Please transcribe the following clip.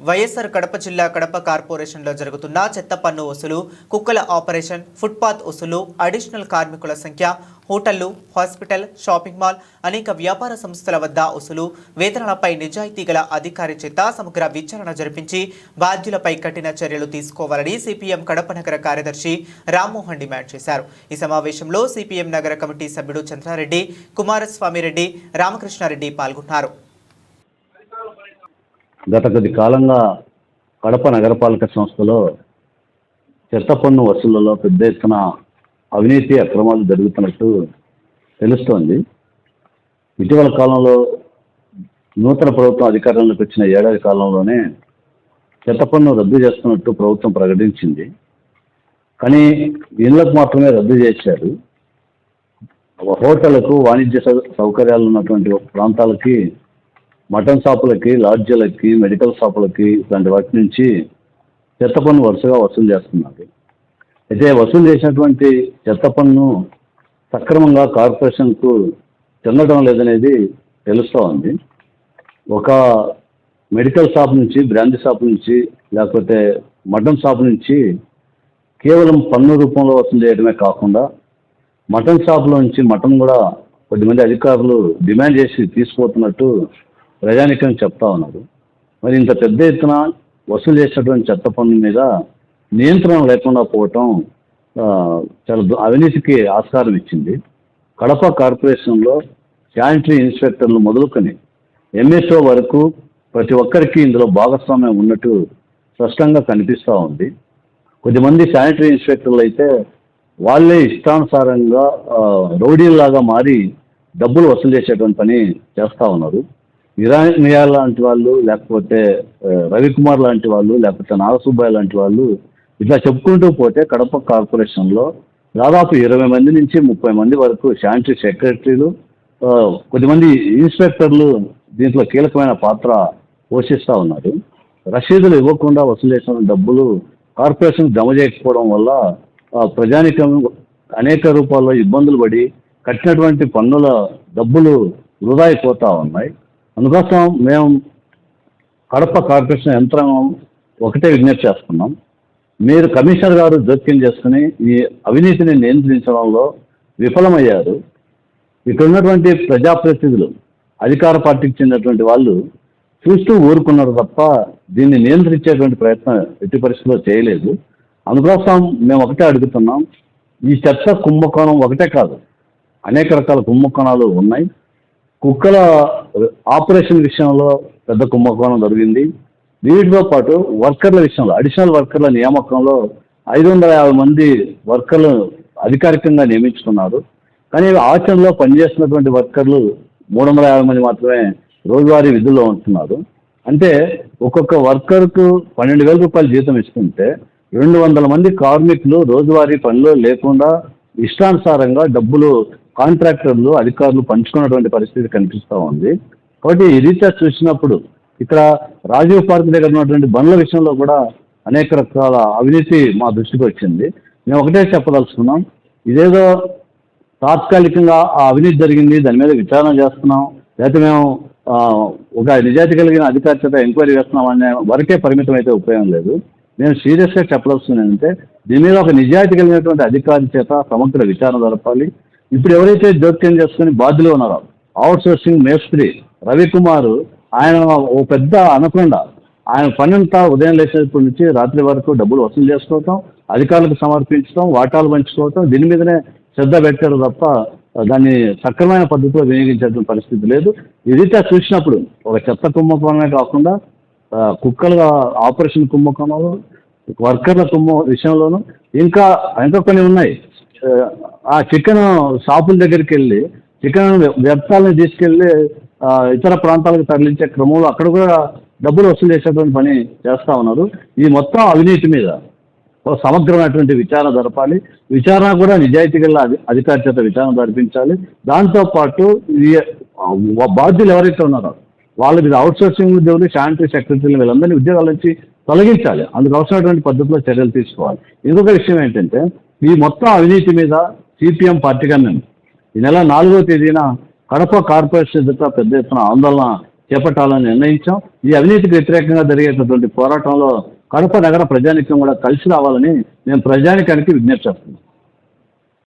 వైఎస్ఆర్ కడప జిల్లా కడప కార్పొరేషన్లో జరుగుతున్న చెత్త పన్ను వసూలు కుక్కల ఆపరేషన్ ఫుట్పాత్ వసూలు అడిషనల్ కార్మికుల సంఖ్య హోటళ్ళు హాస్పిటల్ షాపింగ్ మాల్ అనేక వ్యాపార సంస్థల వద్ద వసూలు వేతనాలపై నిజాయితీ గల అధికారి చేత సమగ్ర విచారణ జరిపించి బాధ్యులపై కఠిన చర్యలు తీసుకోవాలని సిపిఎం కడప నగర కార్యదర్శి రామ్మోహన్ డిమాండ్ చేశారు. ఈ సమావేశంలో సిపిఎం నగర కమిటీ సభ్యుడు చంద్రారెడ్డి కుమారస్వామి రెడ్డి రామకృష్ణారెడ్డి పాల్గొన్నారు. గత కొద్ది కాలంగా కడప నగరపాలక సంస్థలో చెత్త పన్ను వసూళ్ళలో పెద్ద ఎత్తున అవినీతి అక్రమాలు జరుగుతున్నట్టు తెలుస్తోంది. ఇటీవల కాలంలో నూతన ప్రభుత్వం అధికారంలోకి వచ్చిన ఏడాది కాలంలోనే చెత్త పన్ను రద్దు చేస్తున్నట్టు ప్రభుత్వం ప్రకటించింది. కానీ ఇళ్ళకు మాత్రమే రద్దు చేశారు. హోటళ్ళకు వాణిజ్య సౌ- సౌకర్యాలు ఉన్నటువంటి ప్రాంతాలకి మటన్ షాపులకి లాడ్జీలకి మెడికల్ షాపులకి ఇలాంటి వాటి నుంచి చెత్త పన్ను వరుసగా వసూలు చేస్తున్నారు. అయితే వసూలు చేసినటువంటి చెత్త పన్ను సక్రమంగా కార్పొరేషన్కు చెందడం లేదనేది తెలుస్తూ ఉంది. ఒక మెడికల్ షాప్ నుంచి బ్రాండ్ షాప్ నుంచి లేకపోతే మటన్ షాప్ నుంచి కేవలం పన్ను రూపంలో వసూలు చేయడమే కాకుండా మటన్ షాప్లో నుంచి మటన్ కూడా కొద్దిమంది అధికారులు డిమాండ్ చేసి తీసుకుపోతున్నట్టు ప్రజానికం చెప్తా ఉన్నారు. మరి ఇంత పెద్ద ఎత్తున వసూలు చేసినటువంటి చెత్త పన్ను మీద నియంత్రణ లేకుండా పోవటం చాలా అవినీతికి ఆస్కారం ఇచ్చింది. కడప కార్పొరేషన్లో శానిటరీ ఇన్స్పెక్టర్లు మొదలుకొని ఎంఎస్ఓ వరకు ప్రతి ఒక్కరికి ఇందులో భాగస్వామ్యం ఉన్నట్టు స్పష్టంగా కనిపిస్తూ ఉంది. కొద్దిమంది శానిటరీ ఇన్స్పెక్టర్లు అయితే వాళ్ళే ఇష్టానుసారంగా రౌడీలాగా రౌడీల్లాగా మారి డబ్బులు వసూలు చేసేటువంటి పని చేస్తూ ఉన్నారు. ఇరానియా లాంటి వాళ్ళు లేకపోతే రవికుమార్ లాంటి వాళ్ళు లేకపోతే నాగసుబ్బయ్య లాంటి వాళ్ళు ఇట్లా చెప్పుకుంటూ పోతే కడప కార్పొరేషన్లో దాదాపు ఇరవై మంది నుంచి ముప్పై మంది వరకు శానిటరీ సెక్రటరీలు కొద్దిమంది ఇన్స్పెక్టర్లు దీంట్లో కీలకమైన పాత్ర పోషిస్తూ ఉన్నారు. రసీదులు ఇవ్వకుండా వసూలు చేసిన డబ్బులు కార్పొరేషన్ జమ చేయకపోవడం వల్ల ప్రజానికం అనేక రూపాల్లో ఇబ్బందులు పడి కట్టినటువంటి పన్నుల డబ్బులు వృధా అయిపోతూ ఉన్నాయి. అందుకోసం మేము కడప కార్పొరేషన్ యంత్రాంగం ఒకటే విజ్ఞప్తి చేస్తున్నాం. మీరు కమిషనర్ గారు జోక్యం చేసుకుని ఈ అవినీతిని నియంత్రించడంలో విఫలమయ్యారు. ఇక్కడ ఉన్నటువంటి ప్రజాప్రతినిధులు అధికార పార్టీకి చెందినటువంటి వాళ్ళు చూస్తూ ఊరుకున్నారు తప్ప దీన్ని నియంత్రించేటువంటి ప్రయత్నం ఎట్టి పరిస్థితుల్లో చేయలేదు. అందుకోసం మేము ఒకటే అడుగుతున్నాం. ఈ చర్చ కుంభకోణం ఒకటే కాదు. అనేక రకాల కుంభకోణాలు ఉన్నాయి. కుక్కల ఆపరేషన్ విషయంలో పెద్ద కుంభకోణం జరిగింది. వీటితో పాటు వర్కర్ల విషయంలో అడిషనల్ వర్కర్ల నియామకంలో ఐదు వందల యాభై మంది వర్కర్లు అధికారికంగా నియమించుకున్నారు. కానీ ఆచరణలో పనిచేస్తున్నటువంటి వర్కర్లు మూడు వందల యాభై మంది మాత్రమే రోజువారీ విధుల్లో ఉంటున్నారు. అంటే ఒక్కొక్క వర్కర్కు పన్నెండు వేల రూపాయలు జీతం ఇస్తుంటే రెండు వందల మంది కార్మికులు రోజువారీ పనిలో లేకుండా ఇష్టానుసారంగా డబ్బులు కాంట్రాక్టర్లు అధికారులు పంచుకున్నటువంటి పరిస్థితి కనిపిస్తూ ఉంది. కాబట్టి ఈ రీత్యా చూసినప్పుడు ఇక్కడ రాజీవ్ పార్క్ దగ్గర ఉన్నటువంటి బండ్ల విషయంలో కూడా అనేక రకాల అవినీతి మా దృష్టికి వచ్చింది. మేము ఒకటే చెప్పదలుచుకున్నాం. ఇదేదో తాత్కాలికంగా ఆ అవినీతి జరిగింది దాని మీద విచారణ చేస్తున్నాం. లేకపోతే మేము ఒక నిజాయితీ కలిగిన అధికారి చేత ఎంక్వైరీ చేస్తున్నాం అనే వరకే పరిమితం అయితే ఉపయోగం లేదు. నేను సీరియస్గా చెప్పదలుచుకున్నానంటే దీని మీద ఒక నిజాయితీ కలిగినటువంటి అధికారి చేత సమగ్ర విచారణ జరపాలి. ఇప్పుడు ఎవరైతే జోక్యం చేసుకుని బాధ్యులు ఉన్నారో అవుట్ సోర్సింగ్ మేస్త్రి రవికుమార్ ఆయన ఓ పెద్ద అనకుండా. ఆయన పని అంతా ఉదయం లేచినప్పటి నుంచి రాత్రి వరకు డబ్బులు వసూలు చేసుకోవటం అధికారులకు సమర్పించడం వాటాలు పంచుకోవటం దీని మీదనే శ్రద్ధ పెట్టారు తప్ప దాన్ని సక్రమైన పద్ధతిలో వినియోగించేటువంటి పరిస్థితి లేదు. ఈ చూసినప్పుడు ఒక చెత్త కుంభకోణమే కాకుండా కుక్కలుగా ఆపరేషన్ కుంభకోణంలో వర్కర్ల కుంభ విషయంలోనూ ఇంకా ఇంకా కొన్ని ఉన్నాయి. ఆ, చికెన్ షాపుల దగ్గరికి వెళ్ళి చికెన్ వ్యర్థాలను తీసుకెళ్ళి ఇతర ప్రాంతాలకు తరలించే క్రమంలో అక్కడ కూడా డబ్బులు వసూలు చేసేటువంటి పని చేస్తూ ఉన్నారు. ఈ మొత్తం అవినీతి మీద ఒక సమగ్రమైనటువంటి విచారణ జరపాలి. విచారణ కూడా నిజాయితీ గల అధి- అధికారి చేత విచారణ జరిపించాలి. దాంతోపాటు ఈ బాధ్యులు ఎవరైతే ఉన్నారో వాళ్ళ మీద అవుట్ సోర్సింగ్ ఉద్యోగులు శానిటరీ సెక్రటరీలు వీళ్ళందరినీ ఉద్యోగాల నుంచి తొలగించాలి. అందుకు అవసరమైనటువంటి పద్ధతిలో చర్యలు తీసుకోవాలి. ఇంకొక విషయం ఏంటంటే ఈ మొత్తం అవినీతి మీద సిపిఎం పార్టీగా మేము ఈ నెల నాలుగో తేదీన కడప కార్పొరేషన్ ఎదుట పెద్ద ఎత్తున ఆందోళన చేపట్టాలని నిర్ణయించాం. ఈ అవినీతికి వ్యతిరేకంగా జరిగేటటువంటి పోరాటంలో కడప నగర ప్రజానికం కూడా కలిసి రావాలని మేము ప్రజానికానికి విజ్ఞప్తి చేస్తున్నాం.